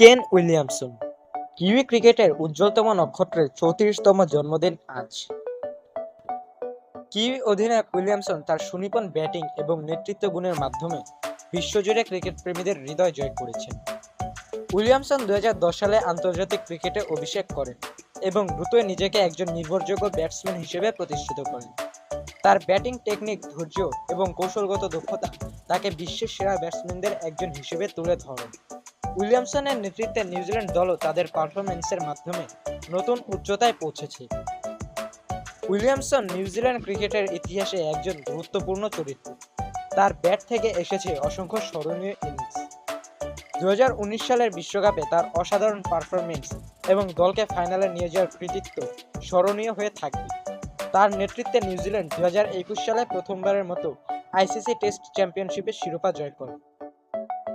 Kane Williamson? Kiwi ক্রিকেটের উজ্জ্বলতম নক্ষত্রের চৌত্রিশতম জন্মদিন আজ। কিউই অধিনায়ক উইলিয়ামসন তার সুনিপন ব্যাটিং এবং নেতৃত্ব গুণের মাধ্যমে বিশ্বজুড়ে ক্রিকেট প্রেমীদের হৃদয় জয় করেছেন। উইলিয়ামসন দুই হাজার দশ সালে আন্তর্জাতিক ক্রিকেটে অভিষেক করেন এবং দ্রুতই নিজেকে একজন নির্ভরযোগ্য ব্যাটসম্যান হিসেবে প্রতিষ্ঠিত করেন। তার ব্যাটিং টেকনিক, ধৈর্য এবং কৌশলগত দক্ষতা তাকে বিশ্বের সেরা ব্যাটসম্যানদের একজন হিসেবে তুলে ধরেন। উইলিয়ামসনের নেতৃত্বে নিউজিল্যান্ড দলও তাদের পারফরম্যান্সের মাধ্যমে নতুন উচ্চতায় পৌঁছেছে। উইলিয়ামসন নিউজিল্যান্ড ক্রিকেটের ইতিহাসে একজন গুরুত্বপূর্ণ চরিত্র। তার ব্যাট থেকে এসেছে অসংখ্য স্মরণীয় ইনিংস। দুই হাজার উনিশ সালের বিশ্বকাপে তার অসাধারণ পারফরমেন্স এবং দলকে ফাইনালে নিয়ে যাওয়ার কৃতিত্ব স্মরণীয় হয়ে থাকবে। তার নেতৃত্বে নিউজিল্যান্ড দুই হাজার একুশ সালে প্রথমবারের মতো আইসিসি টেস্ট চ্যাম্পিয়নশিপের শিরোপা জয় করে।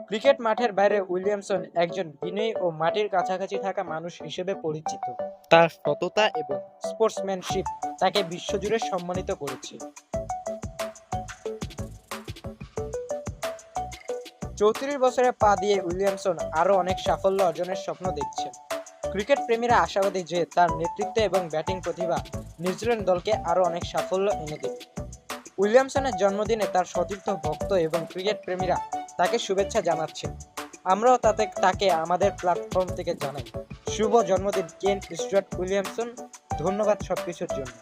ক্রিকেট মাঠের বাইরে উইলিয়ামসন একজন বিনয়ী ও মাটির কাছাকাছি থাকা মানুষ হিসেবে পরিচিত। তার সততা এবং স্পোর্টসম্যানশিপ তাকে বিশ্বজুড়ে সম্মানিত করেছে। চৌত্রিশ বছরে পা দিয়ে উইলিয়ামসন আরও অনেক সাফল্য অর্জনের স্বপ্ন দেখছেন। ক্রিকেট প্রেমীরা আশাবাদী যে তার নেতৃত্ব এবং ব্যাটিং প্রতিভা নিউজিল্যান্ড দলকে আরও অনেক সাফল্য এনে দেবে। উইলিয়ামসনের জন্মদিনে তার সতীর্থ ভক্ত এবং ক্রিকেট প্রেমীরা তাকে শুভেচ্ছা জানাচ্ছেন। আমরাও তাতে, তাকে আমাদের প্ল্যাটফর্ম থেকে জানাই। শুভ জন্মদিন, কেন স্টুয়ার্ট উইলিয়ামসন? ধন্যবাদ সবকিছুর জন্য।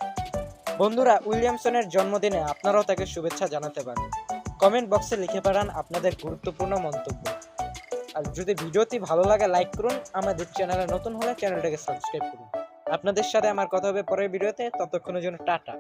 বন্ধুরা, উইলিয়ামসনের জন্মদিনে আপনারাও তাকে শুভেচ্ছা জানাতে পারেন। কমেন্ট বক্সে লিখে পাঠান আপনাদের গুরুত্বপূর্ণ মন্তব্য। আর যদি ভিডিওটি ভালো লাগে লাইক করুন। আমাদের চ্যানেলে নতুন হলে চ্যানেলটাকে সাবস্ক্রাইব করুন। আপনাদের সাথে আমার কথা হবে পরের ভিডিওতে। ততক্ষণের জন্য টাটা।